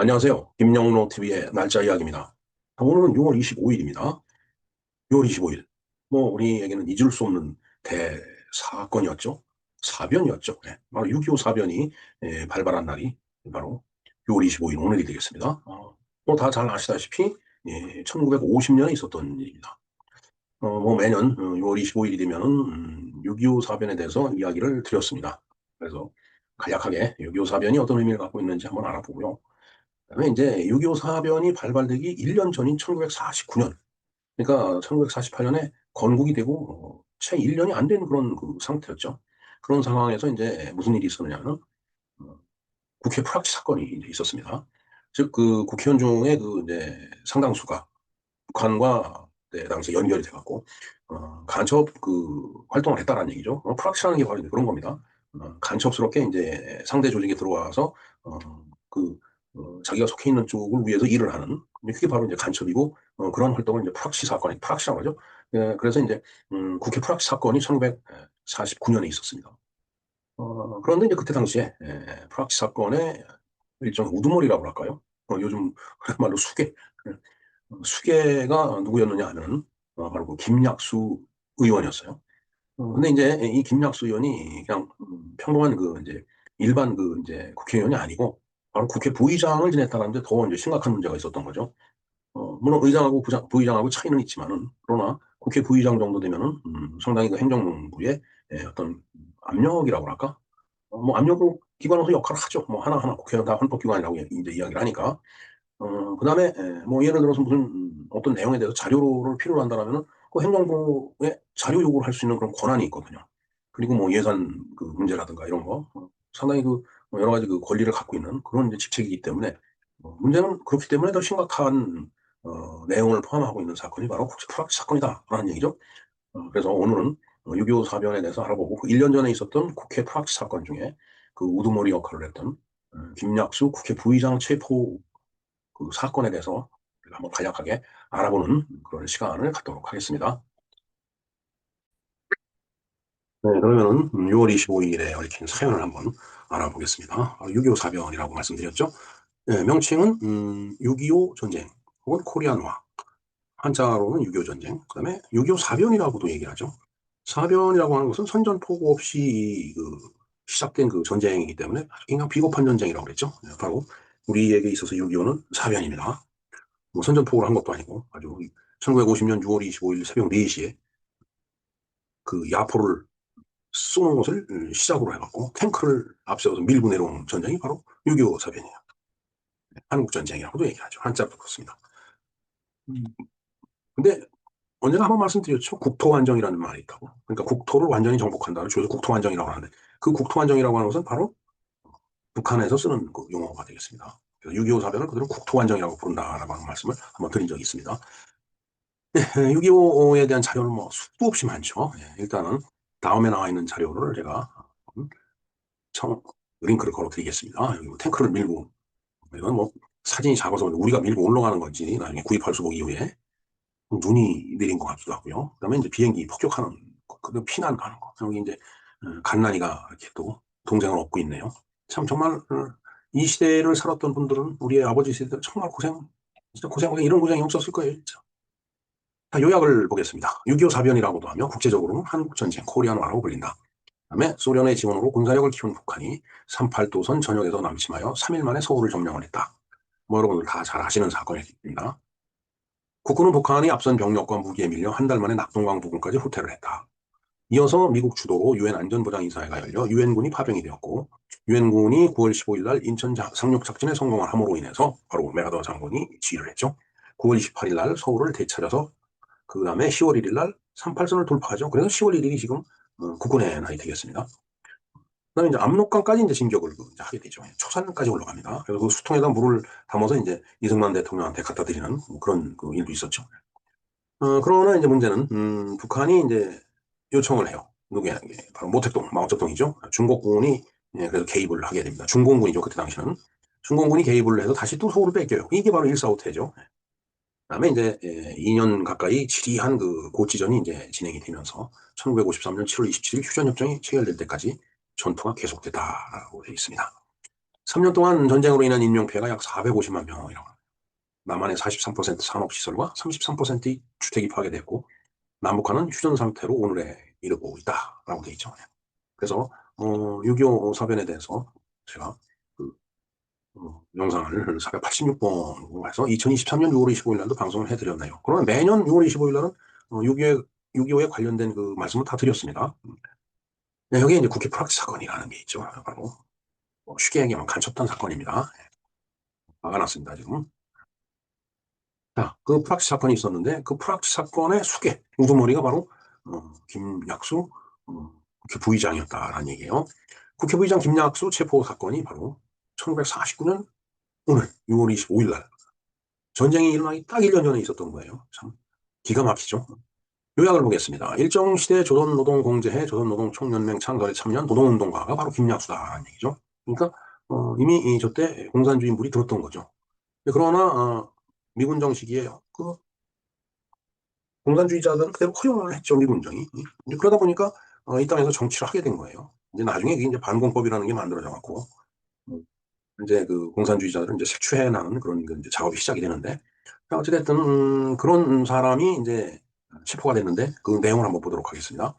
안녕하세요. 김영로 TV의 날짜 이야기입니다. 오늘은 6월 25일입니다. 6월 25일. 뭐, 우리에게는 잊을 수 없는 대사건이었죠. 사변이었죠. 네, 바로 6.25 사변이 예, 발발한 날이 바로 6월 25일 오늘이 되겠습니다. 어, 뭐다 잘 아시다시피 예, 1950년에 있었던 일입니다. 어, 뭐 매년 6월 어, 25일이 되면은 음, 6.25 사변에 대해서 이야기를 드렸습니다. 그래서 간략하게 6.25 사변이 어떤 의미를 갖고 있는지 한번 알아보고요. 그다음에 이제 6.25 사변이 발발되기 1년 전인 1949년, 그러니까 1948년에 건국이 되고 어, 채 1년이 안 된 그런 그 상태였죠. 그런 상황에서 이제 무슨 일이 있었느냐면 어, 국회 프락치 사건이 있었습니다. 즉 그 국회의원 중에 그 이제 상당수가 북한과 네, 당시 연결이 돼갖고 어, 간첩 그 활동을 했다라는 얘기죠. 어, 프락치라는 게 바로 그런 겁니다. 어, 간첩스럽게 이제 상대 조직에 들어와서 어, 그 어, 자기가 속해 있는 쪽을 위해서 일을 하는 그게 바로 이제 간첩이고 어, 그런 활동을 이제 프락시 사건이 프락시라고 하죠. 예, 그래서 이제 음, 국회 프락시 사건이 1949년에 있었습니다. 어, 그런데 이제 그때 당시에 예, 프락시 사건의 일종 우두머리라고 할까요? 어, 요즘 말로 수계 예, 수계가 누구였느냐 하면 어, 바로 그 김약수 의원이었어요. 어, 근데 이제 이 김약수 의원이 그냥 음, 평범한 그 이제 일반 그 이제 국회의원이 아니고 바로 국회 부의장을 지냈다는데 더 이제 심각한 문제가 있었던 거죠. 어, 물론 의장하고 부장, 부의장하고 차이는 있지만은 그러나 국회 부의장 정도 되면은 음, 상당히 그 행정부의 예, 어떤 압력이라고 할까? 어, 뭐 압력 기관으로서 역할을 하죠. 뭐 하나하나 국회는 다 헌법기관이라고 이제 이야기를 하니까. 어, 그 다음에 예, 뭐 예를 들어서 무슨 음, 어떤 내용에 대해서 자료를 필요로 한다면은 그 행정부에 자료 요구를 할 수 있는 그런 권한이 있거든요. 그리고 뭐 예산 그 문제라든가 이런 거 어, 상당히 그뭐 여러 가지 그 권리를 갖고 있는 그런 직책이기 때문에 어, 문제는 그렇기 때문에 더 심각한 어, 내용을 포함하고 있는 사건이 바로 국제 프락치 사건이다라는 얘기죠. 어, 그래서 오늘은 6.25 사변에 대해서 알아보고 1년 전에 있었던 국회 프락치 사건 중에 그 우두머리 역할을 했던 어, 김약수 국회 부의장 체포 그 사건에 대해서 한번 간략하게 알아보는 그런 시간을 갖도록 하겠습니다. 네, 그러면은 6월 25일에 얽힌 사연을 한번 알아보겠습니다. 6.25 사변이라고 말씀드렸죠. 네, 명칭은 음, 6.25 전쟁 혹은 코리안화 한자로는 6.25 전쟁 그 다음에 6.25 사변이라고도 얘기를 하죠. 사변이라고 하는 것은 선전포고 없이 그 시작된 그 전쟁이기 때문에 인간 비겁한 전쟁이라고 그랬죠. 네, 바로 우리에게 있어서 6.25는 사변입니다. 뭐 선전포고를 한 것도 아니고 아주 1950년 6월 25일 새벽 4시에 그 야포를 쏘는 것을 시작으로 해갖고 탱크를 앞세워서 밀고 내려온 전쟁이 바로 6.25 사변이에요. 한국전쟁이라고도 얘기하죠. 한자로 그렇습니다. 음. 근데 언제나 한번 말씀드렸죠. 국토완정이라는 말이 있다고. 그러니까 국토를 완전히 정복한다를 줄여서 국토완정이라고 하는데 그 국토완정이라고 하는 것은 바로 북한에서 쓰는 그 용어가 되겠습니다. 6.25 사변을 그대로 국토완정이라고 부른다라고 하는 말씀을 한번 드린 적이 있습니다. 네, 6.25에 대한 자료는 뭐 수도 없이 많죠. 네, 일단은 다음에 나와 있는 자료를 제가 청, 링크를 걸어 드리겠습니다. 여기 뭐 탱크를 밀고, 이건 뭐 사진이 작아서 우리가 밀고 올라가는 건지 나중에 구입할 수 보기 이후에 눈이 내린 것 같기도 하고요. 그 다음에 이제 비행기 폭격하는, 그 피난 가는 거. 여기 이제 어, 갓난이가 이렇게 또 동생을 얻고 있네요. 참 정말 어, 이 시대를 살았던 분들은 우리의 아버지 세대 정말 고생, 진짜 고생, 고생 이런 고생이 없었을 거예요. 진짜. 자, 요약을 보겠습니다. 6.25 사변이라고도 하며 국제적으로는 한국전쟁, 코리안화라고 불린다. 다음에 소련의 지원으로 군사력을 키운 북한이 38도선 전역에서 남침하여 3일 만에 서울을 점령을 했다. 뭐 여러분들 다 잘 아시는 사건입니다. 국군은 북한이 앞선 병력과 무기에 밀려 한 달 만에 낙동강 부근까지 후퇴를 했다. 이어서 미국 주도로 유엔 안전보장이사회가 열려 유엔군이 파병이 되었고 유엔군이 9월 15일 날 인천 상륙 작전에 성공을 함으로 인해서 바로 메가더 장군이 지휘를 했죠. 9월 28일 날 서울을 되찾아서 그 다음에 10월 1일 날 38선을 돌파하죠. 그래서 10월 1일이 지금 어, 국군의 날이 되겠습니다. 그 다음에 이제 압록강까지 이제 진격을 그 이제 하게 되죠. 초산까지 올라갑니다. 그래서 그 수통에다 물을 담아서 이제 이승만 대통령한테 갖다 드리는 뭐 그런 그 일도 있었죠. 어, 그러나 이제 문제는, 음, 북한이 이제 요청을 해요. 누구에게? 바로 모택동, 마오쩌둥이죠. 중국군이 예, 그래서 개입을 하게 됩니다. 중공군이죠. 그때 당시는. 중공군이 개입을 해서 다시 또 서울을 뺏겨요. 이게 바로 일사후퇴죠. 그다음에 이제 2년 예, 가까이 지리한 그 고치전이 이제 진행이 되면서 1953년 7월 27일 휴전협정이 체결될 때까지 전투가 계속됐다라고 되어 있습니다. 3년 동안 전쟁으로 인한 인명피해가 약 450만 명이라고 합니다. 남한의 43% 산업시설과 33%의 주택이 파괴됐고 남북한은 휴전 상태로 오늘에 이르고 있다라고 되어 있죠. 그래서 어, 6.25 사변에 대해서 제가 그, 어, 영상을 486번 해서 2023년 6월 25일 날도 방송을 해드렸네요. 그러나 매년 6월 25일 날은 어, 6.25에, 6.25에 관련된 그 말씀을 다 드렸습니다. 네, 여기에 이제 국회 프락치 사건이라는 게 있죠. 바로 뭐 쉽게 얘기하면 간첩단 사건입니다. 막아놨습니다, 지금. 자, 그 프락치 사건이 있었는데 그 프락치 사건의 수계, 우두머리가 바로 어, 김약수 어, 국회 부의장이었다라는 얘기예요. 국회 부의장 김약수 체포 사건이 바로 1949년 오늘 6월 25일 날 전쟁이 일어나기 딱 1년 전에 있었던 거예요. 참 기가 막히죠. 요약을 보겠습니다. 일정시대 조선노동공제회 조선노동총연맹 창설에 참여한 노동운동가가 바로 김약수다라는 얘기죠. 그러니까 어, 이미 저때 공산주의 물이 들었던 거죠. 그러나 어, 미군정 시기에 그 공산주의자들은 그대로 허용을 했죠 미군정이. 그러다 보니까 어, 이 땅에서 정치를 하게 된 거예요. 이제 나중에 이제 반공법이라는 게 만들어져 갖고 음, 이제 그 공산주의자들은 이제 색출해 나는 그런 그 이제 작업이 시작이 되는데 어찌됐든 음, 그런 사람이 이제 체포가 됐는데 그 내용을 한번 보도록 하겠습니다.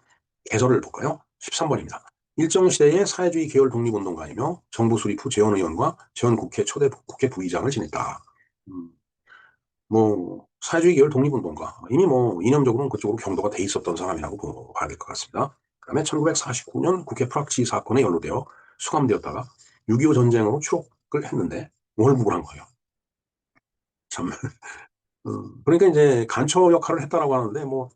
개설을 볼까요? 13번입니다. 일정 시대의 사회주의 계열 독립운동가이며 정부 수립 후 재원 의원과 재원 국회 초대 국회 부의장을 지냈다. 음, 뭐 사회주의 계열 독립운동가 이미 뭐 이념적으로는 그쪽으로 경도가 돼 있었던 사람이라고 봐야 될 것 같습니다. 그다음에 1949년 국회 프락치 사건에 연루되어 수감되었다가 6.25 전쟁으로 추록을 했는데 월북을 한 거예요. 참 어, 그러니까 이제 간처 역할을 했다라고 하는데 뭐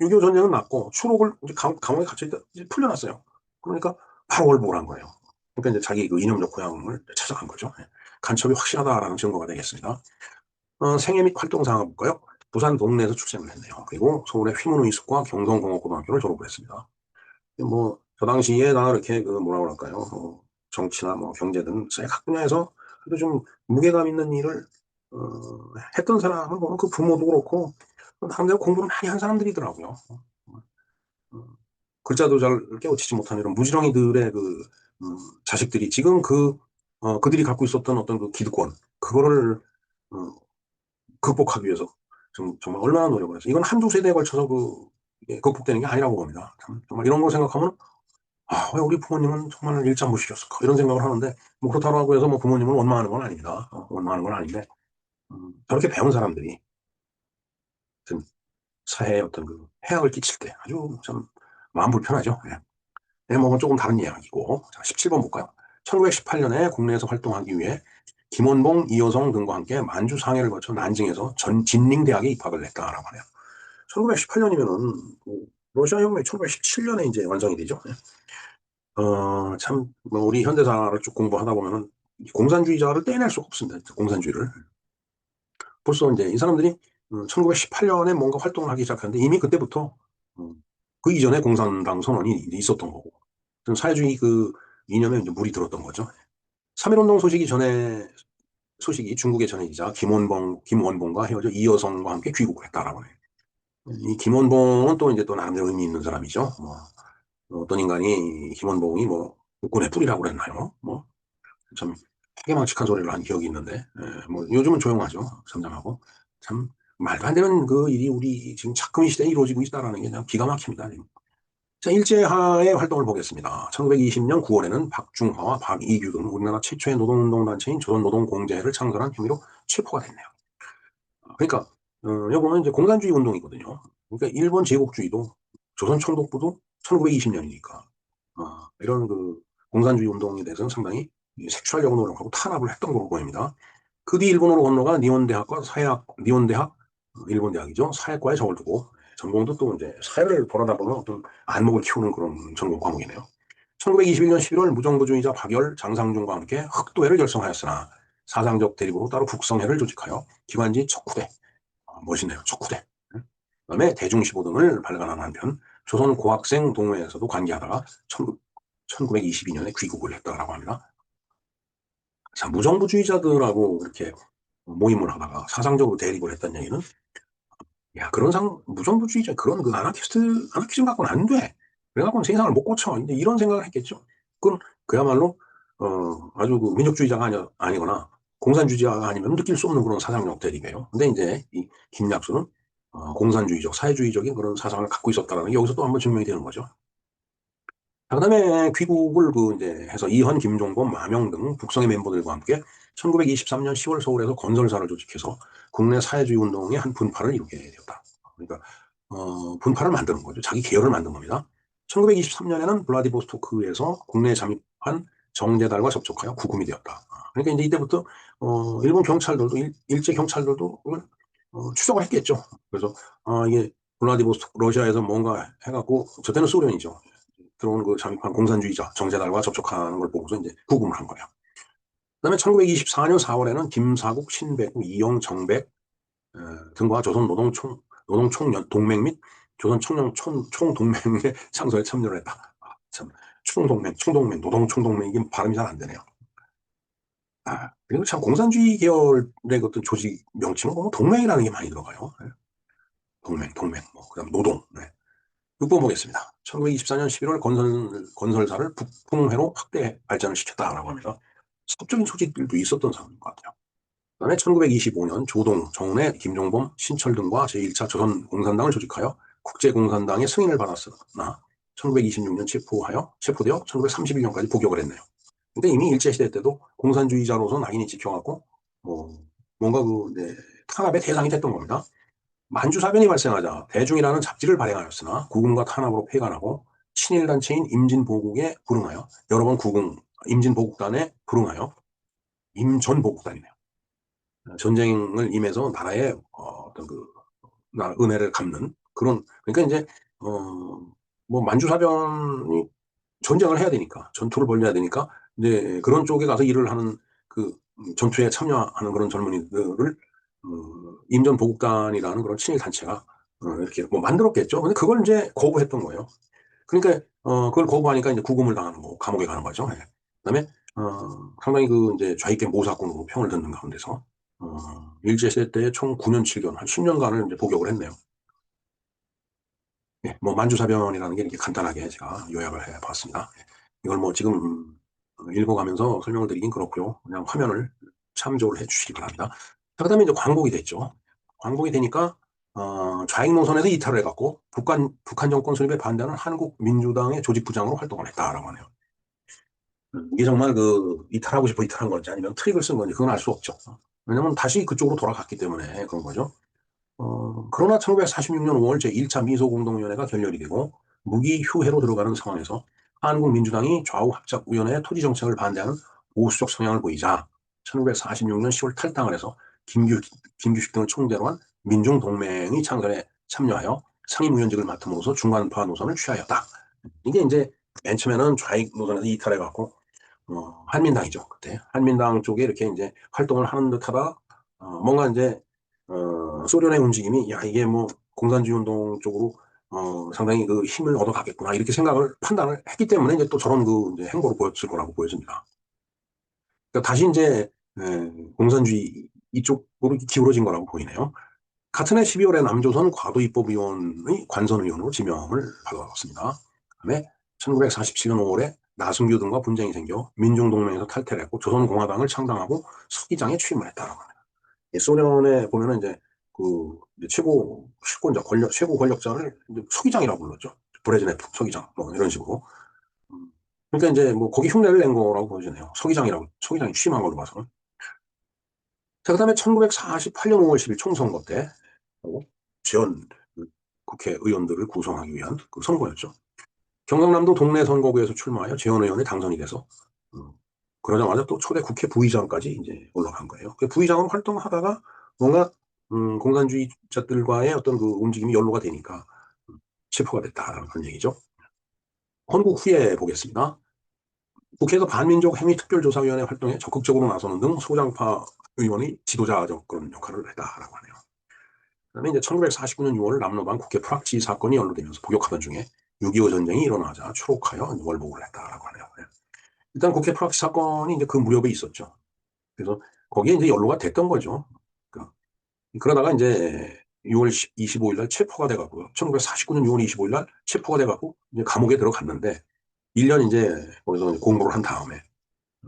6.25 전쟁은 났고 추록을 이제 감, 감옥에 갇혀 있다 풀려났어요. 그러니까 바로 월북을 한 거예요. 그러니까 이제 자기 그 이념적 고향을 찾아간 거죠. 예. 간첩이 확실하다라는 증거가 되겠습니다. 어, 생애 및 활동 상황을 볼까요? 부산 동네에서 출생을 했네요. 그리고 서울의 휘문의숙과 경성공업고등학교를 졸업을 했습니다. 뭐, 저 당시에 나 이렇게 그 뭐라 그럴까요? 어, 정치나 뭐 경제 등 각 분야에서 그래도 좀 무게감 있는 일을 어, 했던 사람을 보면 그 부모도 그렇고 나름대로 공부를 많이 한 사람들이더라고요. 어, 글자도 잘 깨우치지 못한 이런 무지렁이들의 그 음, 자식들이 지금 그 어, 그들이 갖고 있었던 어떤 그 기득권 그거를 어, 극복하기 위해서 좀, 정말 얼마나 노력을 해서 이건 한두 세대에 걸쳐서 그 극복되는 게 아니라고 봅니다. 참, 정말 이런 걸 생각하면 아, 왜 우리 부모님은 정말 일장무식이었을까 이런 생각을 하는데 뭐 그렇다고 해서 뭐 부모님을 원망하는 건 아닙니다. 어, 원망하는 건 아닌데 음, 저렇게 배운 사람들이 사회에 어떤 그 해악을 끼칠 때 아주 참 마음 불편하죠. 예. 대목은 네, 조금 다른 이야기고 자, 17번 볼까요? 1918년에 국내에서 활동하기 위해 김원봉, 이호성 등과 함께 만주 상해를 거쳐 난징에서 전 진링대학에 입학을 했다라고 하네요. 1918년이면은 러시아 혁명이 1917년에 이제 완성이 되죠. 예. 어, 참, 뭐 우리 현대사를 쭉 공부하다 보면은 공산주의자를 떼낼 수가 없습니다. 공산주의를. 벌써 이제 이 사람들이 1918년에 어, 뭔가 활동을 하기 시작했는데 이미 그때부터 어, 그 이전에 공산당 선언이 있었던 거고 사회주의 그 이념에 이제 물이 들었던 거죠. 3.1운동 소식이 전에 소식이 중국에 전해지자 김원봉, 김원봉과 헤어져 이여성과 함께 귀국을 했다라고 해요. 이 김원봉은 또 이제 또 나름대로 의미 있는 사람이죠. 뭐, 어떤 인간이 김원봉이 뭐 국군의 뿌리라고 그랬나요? 뭐 참 해괴망측한 소리를 한 기억이 있는데 예, 뭐 요즘은 조용하죠. 잠잠하고 참 말도 안 되는 그 일이 우리 지금 착금이 시대에 이루어지고 있다라는 게 그냥 기가 막힙니다. 자, 일제하의 활동을 보겠습니다. 1920년 9월에는 박중화와 박이규 등 우리나라 최초의 노동운동단체인 조선노동공제회를 창설한 혐의로 체포가 됐네요. 그러니까, 어, 여기 보면 이제 공산주의 운동이거든요. 그러니까 일본 제국주의도 조선 총독부도 1920년이니까, 어, 이런 그 공산주의 운동에 대해서는 상당히 색출하려고 노력하고 탄압을 했던 걸로 보입니다. 그 뒤 일본으로 건너가 니온대학과 사회학, 니온대학, 어, 일본 대학이죠. 사회과에 적을 두고 전공도 또 이제 사회를 돌아다보는 어떤 안목을 키우는 그런 전공 과목이네요. 1921년 11월 무정부주의자 박열, 장상중과 함께 흑도회를 결성하였으나 사상적 대립으로 따로 국성회를 조직하여 기관지 척후대, 아, 멋있네요. 척후대. 그다음에 대중 15 등을 발간한 한편 조선 고학생 동호회에서도 관계하다가 1922년에 귀국을 했다고 합니다. 자, 무정부주의자들하고 이렇게 모임을 하다가 사상적으로 대립을 했다는 얘기는 야, 그런 상, 무정부주의자, 그런 그 아나키스트, 아나키즘 갖고는 안 돼. 그래갖고는 세상을 못 고쳐. 이제 이런 생각을 했겠죠. 그건 그야말로, 어, 아주 그 민족주의자가 아니, 아니거나 공산주의자가 아니면 느낄 수 없는 그런 사상력 대립이에요. 근데 이제 이 김약수는 어, 공산주의적, 사회주의적인 그런 사상을 갖고 있었다는 게 여기서 또 한번 증명이 되는 거죠. 자, 그 다음에 귀국을 그 이제 해서 이현, 김종범, 마명 등 북성의 멤버들과 함께 1923년 10월 서울에서 건설사를 조직해서 국내 사회주의 운동의 한 분파를 이루게 되었다. 그러니까 어, 분파를 만드는 거죠. 자기 계열을 만든 겁니다. 1923년에는 블라디보스토크에서 국내에 잠입한 정제달과 접촉하여 구금이 되었다. 그러니까 이제 이때부터 어, 일본 경찰들도 일, 제 경찰들도 이걸 어, 추적을 했겠죠. 그래서 아, 이게 블라디보스토크 러시아에서 뭔가 해갖고 저 때는 소련이죠. 들어온 그 잠입한 공산주의자 정제달과 접촉하는 걸 보고서 이제 구금을 한 거예요. 그다음에 1924년 4월에는 김사국, 신백우, 이용, 정백 에, 등과 조선 노동총 노동총연 동맹 및 조선 청년 총, 총동맹의 창설에 참여를 했다. 아, 참 총동맹, 총동맹, 노동 총동맹 이게 발음이 잘 안 되네요. 아, 그리고 참 공산주의 계열의 어떤 조직 명칭은 보면 동맹이라는 게 많이 들어가요. 네. 동맹, 동맹, 뭐, 그 다음 노동. 네. 6번 보겠습니다. 1924년 11월 건설, 건설사를 북풍회로 확대 발전을 시켰다라고 합니다. 사적인 소식들도 있었던 상황인 것 같아요. 그 다음에 1925년 조동, 정운의 김종범, 신철 등과 제1차 조선공산당을 조직하여 국제공산당의 승인을 받았으나 1926년 체포하여 체포되어 1931년까지 복역을 했네요. 근데 이미 일제시대 때도 공산주의자로서 낙인이 찍혀갖고 뭐 뭔가 그 네, 탄압의 대상이 됐던 겁니다. 만주사변이 발생하자 대중이라는 잡지를 발행하였으나 구금과 탄압으로 폐간하고 친일단체인 임진보국에 불응하여 여러 번 구금 임진보국단에 불응하여 임전보국단이네요. 전쟁을 임해서 나라의 어떤 그 은혜를 갚는 그런 그러니까 이제 어 뭐 만주사변이 전쟁을 해야 되니까 전투를 벌려야 되니까 이제 그런 쪽에 가서 일을 하는 그 전투에 참여하는 그런 젊은이들을 어, 임전 보국단이라는 그런 친일 단체가 어, 이렇게 뭐 만들었겠죠. 근데 그걸 이제 거부했던 거예요. 그러니까 어, 그걸 거부하니까 이제 구금을 당하는 거, 감옥에 가는 거죠. 네. 그다음에 어, 상당히 그 이제 좌익계 모사꾼으로 평을 듣는 가운데서 어, 일제 시대 때총 9년 7개월, 한 10년간을 이제 복역을 했네요. 네, 뭐 만주사변이라는 게 이렇게 간단하게 제가 요약을 해봤습니다. 이걸 뭐 지금 읽어가면서 설명을 드리긴 그렇고요. 그냥 화면을 참조를 해주시기 바랍니다. 그 다음에 이제 광복이 됐죠. 광복이 되니까 어, 좌익 노선에서 이탈을 해갖고 북한 북한 정권 수립에 반대하는 한국 민주당의 조직 부장으로 활동을 했다라고 하네요. 이게 정말 그 이탈하고 싶어 이탈한 건지 아니면 트릭을 쓴 건지 그건 알 수 없죠. 왜냐면 다시 그쪽으로 돌아갔기 때문에 그런 거죠. 어, 그러나 1946년 5월 제1차 미소공동위원회가 결렬이 되고 무기 휴회로 들어가는 상황에서 한국민주당이 좌우 합작위원회의 토지 정책을 반대하는 보수적 성향을 보이자 1946년 10월 탈당을 해서 김규, 김규식 등을 총대로 한 민중동맹이 창설에 참여하여 상임위원직을 맡음으로써 중간파 노선을 취하였다. 이게 이제 맨 처음에는 좌익 노선에서 이탈해갖고 어, 한민당이죠. 그때 한민당 쪽에 이렇게 이제 활동을 하는 듯하다 어, 뭔가 이제 어, 소련의 움직임이 야 이게 뭐 공산주의 운동 쪽으로 어, 상당히 그 힘을 얻어가겠구나 이렇게 생각을 판단을 했기 때문에 이제 또 저런 그 이제 행보를 보였을 거라고 보여집니다. 그러니까 다시 이제 에, 공산주의 이쪽으로 기울어진 거라고 보이네요. 같은 해 12월에 남조선 과도입법위원의 관선위원으로 지명을 받았습니다. 그다음에 1947년 5월에 나승규 등과 분쟁이 생겨 민중동맹에서 탈퇴를 했고 조선공화당을 창당하고 서기장에 취임을 했다라고 합니다. 소련에 보면은 이제 그 최고 실권자 권력 최고 권력자를 서기장이라고 불렀죠. 브레즈네프 서기장 뭐 이런 식으로. 음. 그러니까 이제 뭐 거기 흉내를 낸 거라고 보여지네요. 서기장이라고 서기장이 취임한 걸로 봐서는. 자 그다음에 1948년 5월 10일 총선거 때 지원 그 국회의원들을 구성하기 위한 그 선거였죠. 경상남도 동네 선거구에서 출마하여 재원 의원에 당선이 돼서 음, 그러자마자 또 초대 국회 부의장까지 이제 올라간 거예요. 그 부의장으로 활동하다가 뭔가 음, 공산주의자들과의 어떤 그 움직임이 연로가 되니까 음, 체포가 됐다라는 얘기죠. 헌국 후에 보겠습니다. 국회에서 반민족 행위 특별조사위원회 활동에 적극적으로 나서는 등 소장파 의원이 지도자적 그런 역할을 했다라고 하네요. 그다음에 이제 1949년 6월 남로반 국회 프락치 사건이 연루되면서 복역하던 중에 6.25 전쟁이 일어나자 추록하여 월복을 했다라고 하네요. 네. 일단 국회 프락치 사건이 이제 그 무렵에 있었죠. 그래서 거기에 이제 연루가 됐던 거죠. 그러다가 이제 6월 25일 날 체포가 돼가고요. 1949년 6월 25일 날 체포가 돼가고 이제 감옥에 들어갔는데 1년 이제 거기서 공부를 한 다음에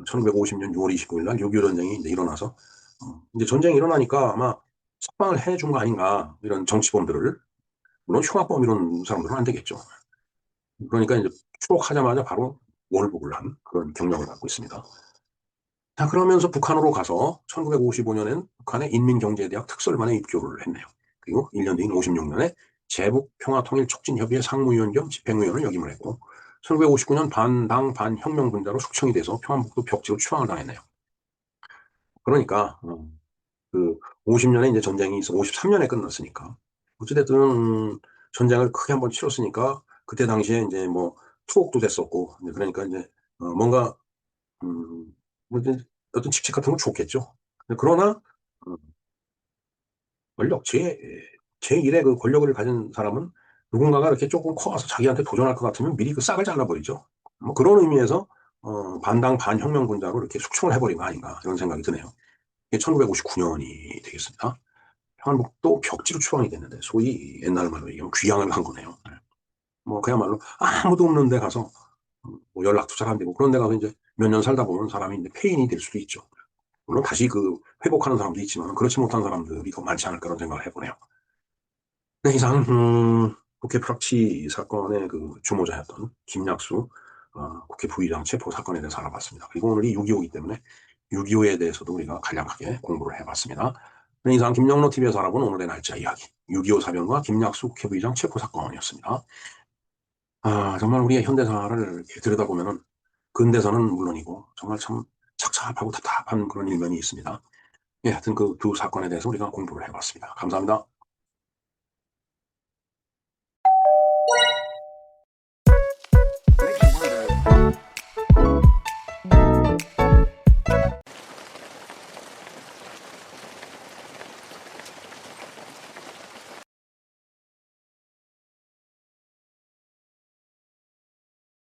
1950년 6월 25일 날 6.25 전쟁이 이제 일어나서 어, 이제 전쟁이 일어나니까 아마 석방을 해준 거 아닌가 이런 정치범들을 물론 흉악범 이런 사람들은 안 되겠죠. 그러니까 이제 추록하자마자 바로 월북을 한 그런 경력을 갖고 있습니다. 자 그러면서 북한으로 가서 1955년엔 북한의 인민경제대학 특설반에 입교를 했네요. 그리고 1년 뒤인 56년에 제북 평화통일 촉진협의회 상무위원 겸 집행위원을 역임을 했고 1959년 반당 반혁명 분자로 숙청이 돼서 평안북도 벽지로 추방을 당했네요. 그러니까 어, 그 50년에 이제 전쟁이 있어 53년에 끝났으니까 어찌됐든 전쟁을 크게 한번 치렀으니까 그때 당시에 이제 뭐 투옥도 됐었고 그러니까 이제 어, 뭔가 음, 어떤 직책 같은 건 좋겠죠. 그러나 어, 권력 제 제 1의 그 권력을 가진 사람은 누군가가 이렇게 조금 커서 자기한테 도전할 것 같으면 미리 그 싹을 잘라버리죠. 뭐 그런 의미에서 어, 반당 반혁명군자로 이렇게 숙청을 해버린 거 아닌가 이런 생각이 드네요. 이게 1959년이 되겠습니다. 평안북도 벽지로 추방이 됐는데 소위 옛날 말로 얘기하면 귀향을 한 거네요. 네. 뭐 그야말로 아무도 없는 데 가서 뭐 연락도 잘 안 되고 그런 데 가서 이제 몇 년 살다 보면 사람이 폐인이 될 수도 있죠. 물론 다시 그 회복하는 사람도 있지만 그렇지 못한 사람들이 더 많지 않을까 그런 생각을 해보네요. 네, 이상 음, 국회 프락치 사건의 그 주모자였던 김약수 어, 국회 부의장 체포 사건에 대해서 알아봤습니다. 그리고 오늘이 6.25이기 때문에 6.25에 대해서도 우리가 간략하게 공부를 해봤습니다. 네, 이상 김영로 TV에서 알아본 오늘의 날짜 이야기 6.25 사변과 김약수 국회 부의장 체포 사건이었습니다. 아, 정말 우리의 현대사를 들여다보면은 근대사는 물론이고 정말 참 착잡하고 답답한 그런 일면이 있습니다. 예, 하여튼 그 두 사건에 대해서 우리가 공부를 해봤습니다. 감사합니다.